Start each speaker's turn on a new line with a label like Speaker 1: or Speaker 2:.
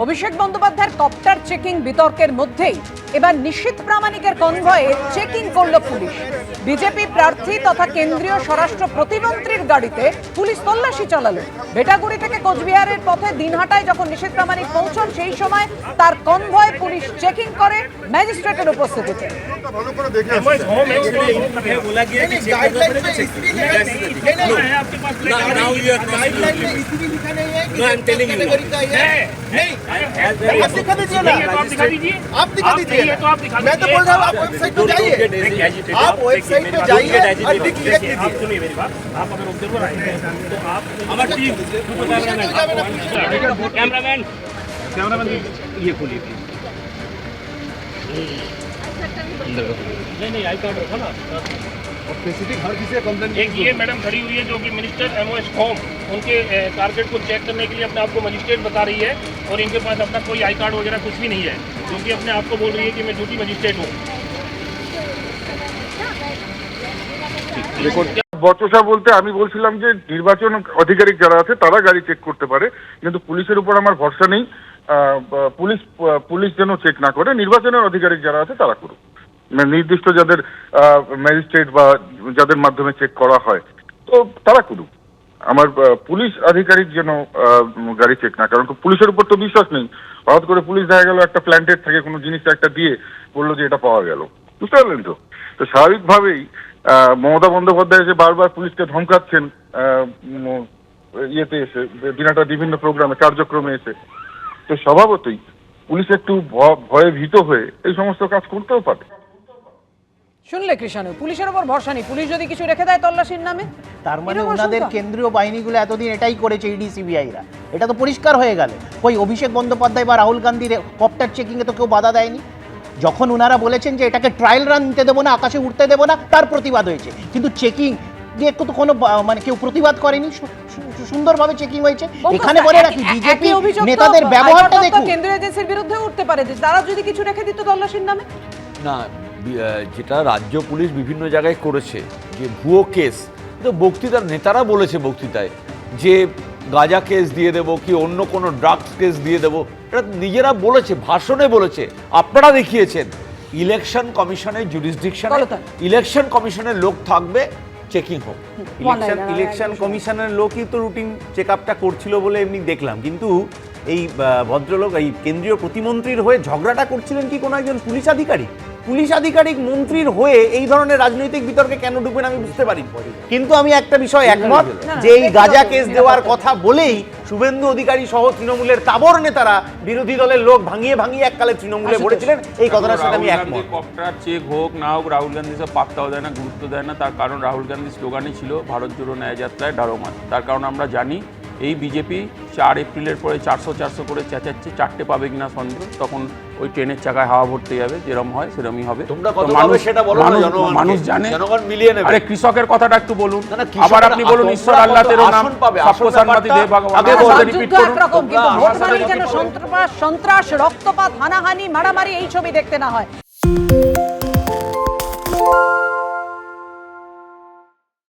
Speaker 1: অভিষেক বন্দ্যোপাধ্যায়ের copter checking বিতর্কের মধ্যেই এবার নিশীত প্রামাণিকের কনভয়ে চেকিং করল পুলিশ বিজেপি প্রার্থী তথা কেন্দ্রীয় স্বরাষ্ট্র প্রতিমন্ত্রীর গাড়িতে পুলিশ তল্লাশি চালাল বেটাগুড়ি থেকে কোচবিহারের পথে দিনহাটায় যখন নিশীত প্রামাণিক পৌঁছন সেই সময় তার কনভয়ে পুলিশ চেকিং করে ম্যাজিস্ট্রেটের উপস্থিতিতে
Speaker 2: आप दिखा दीजिए ना
Speaker 3: आप दिखा दीजिए
Speaker 2: आप दिखा दीजिए मैं तो बोल रहा हूँ आप वेबसाइट पे जाइए आप वेबसाइट पे जाइए
Speaker 3: आप सुनिए मेरी बात आप अगर ऑब्जर्वर आए हैं तो आप
Speaker 4: हमारी टीम
Speaker 3: कैमरामैन कैमरामैन ये खोलिए अंदर नहीं नहीं आई कार्ड रखो ना
Speaker 5: स्पेसिफिक हर किसी का कंप्लेंट
Speaker 3: एक ये मैडम खड़ी हुई है जो कि मिनिस्टर एमओएस होम उनके टारगेट को चेक करने के लिए अपने आप को मजिस्ट्रेट बता रही है और इनके पास अपना कोई आई कार्ड वगैरह कुछ भी नहीं है क्योंकि अपने आप को बोल रही है कि मैं ड्यूटी मजिस्ट्रेट हूँ
Speaker 5: বচসা বলতে আমি বলছিলাম যে নির্বাচন আধিকারিক যারা আছে তারা গাড়ি চেক করতে পারে কিন্তু পুলিশের উপর আমার ভরসা নেই আহ, বা- পুলিশ পুলিশ যেন চেক না করে নির্বাচনের আধিকারিক যারা আছে তারা করুক মানে নির্দিষ্ট যাদের ম্যাজিস্ট্রেট বা যাদের মাধ্যমে চেক করা হয়, তো তারা করুক। আমার পুলিশ আধিকারিক যেন গাড়ি চেক না, কারণ পুলিশের উপর তো বিশ্বাস নেই। হঠাৎ করে পুলিশ দেখা গেল একটা প্ল্যান্টেড থেকে, কোনো জিনিসটা একটা দিয়ে বলল যে এটা পাওয়া গেল। বুঝতে পারলেন তো? তো স্বাভাবিকভাবেই মমতা বন্দ্যোপাধ্যায় যে বারবার পুলিশকে ধমকাচ্ছেন ইয়েতে এসে, বিনাটা বিভিন্ন প্রোগ্রামে, কার্যক্রমে এসে, তো স্বভাবতই পুলিশ একটু ভয়ে ভীত হয়ে এই সমস্ত কাজ করতেও পারে।
Speaker 1: শুনলে কৃষাণু পুলিশের ওপর ভরসা নেই। পুলিশ যদি কিছু রেখে দেয় তল্লাশির নামে?
Speaker 6: তার মানে ওনাদের কেন্দ্রীয় বাহিনীগুলো এতদিন এটাই করেছে ইডি সিবিআইরা। এটা তো পরিষ্কার হয়ে গেল। কই অভিষেক বন্দ্যোপাধ্যায় বা রাহুল গান্ধীর কপ্টার চেকিংয়ে তো কেউ বাধা দেয়নি? যখন ওনারা বলেছেন যে এটাকে ট্রায়াল রান নিতে দেবো না আকাশে উঠতে দেবো না তার প্রতিবাদ হয়েছে। কিন্তু চেকিং দিয়ে তো কোনো মানে কেউ প্রতিবাদ করেনি সুন্দরভাবে চেকিং হয়েছে। এখানে বলে রাখি বিজেপি নেতাদের ব্যবহারটা দেখুন।
Speaker 1: কেন্দ্রীয় এজেন্সির বিরুদ্ধে উঠতে পারে। তারা যদি কিছু রেখে দিত তল্লাশির নামে?
Speaker 7: না যেটা রাজ্য পুলিশ বিভিন্ন জায়গায় করেছে যে ভুয়ো কেস। তো বক্তৃতার নেতারা বলেছে বক্তৃতায় যে গাঁজা কেস দিয়ে দেবো কি অন্য কোনো ড্রাগস কেস দিয়ে দেবো। এটা নিজেরা বলেছে ভাষণে বলেছে আপনারা দেখিয়েছেন। ইলেকশন কমিশনের জুরিসডিকশনে
Speaker 1: গলতান।
Speaker 7: ইলেকশন কমিশনের লোক থাকবে চেকিং হোক।
Speaker 8: ইলেকশন ইলেকশন কমিশনের লোকই তো রুটিন চেক আপটা করছিল বলে এমনি দেখলাম। কিন্তু এই ভদ্রলোক এই কেন্দ্রীয় প্রতিমন্ত্রীর হয়ে ঝগড়াটা করছিলেন কি কোনো একজন পুলিশ আধিকারিক? পুলিশ আধিকারিক মন্ত্রীর হয়ে এই ধরনের রাজনৈতিক বিতর্কে কেন ঢুকবেন আমি বুঝতে পারি। কিন্তু আমি একটা বিষয় একমত যে এই গাজা কেস দেওয়ার কথা বলেই শুভেন্দু অধিকারী সহ তৃণমূলের তাবর নেতারা বিরোধী দলের লোক ভাঙিয়ে ভাঙিয়ে এককালে তৃণমূলে ভরেছিলেন এই কথাটার সাথে আমি একমত।
Speaker 9: কপ্টার চেক হোক না হোক রাহুল গান্ধী সব পাত্তাও দেয় না গুরুত্ব দেয় না। তার কারণ রাহুল গান্ধীর স্লোগানই ছিল ভারত জোড়ো ন্যায় যাত্রায় ডারোমান তার কারণ আমরা জানি এই বিজেপি চার এপ্রিলের পরে চারশো চারশো করে চেঁচাচ্ছে চারটে পাবে কিনা সন্দেহ তখন ওই ট্রেনের চাকায় হাওয়া ভরতে যাবে যেরম হয় সেরমই হবে। মানুষ-
Speaker 7: সেটা
Speaker 9: মানুষ- জানে। আরে কৃষকের কথাটা একটু বলুন। আবার আপনি বলুন ঈশ্বর আল্লাহ তেরো নাম। সবকো সম্মতি দে ভগবান করুন।
Speaker 1: সন্ত্রাস রক্তপাত হানাহানি মারামারি এই ছবি দেখতে না হয়।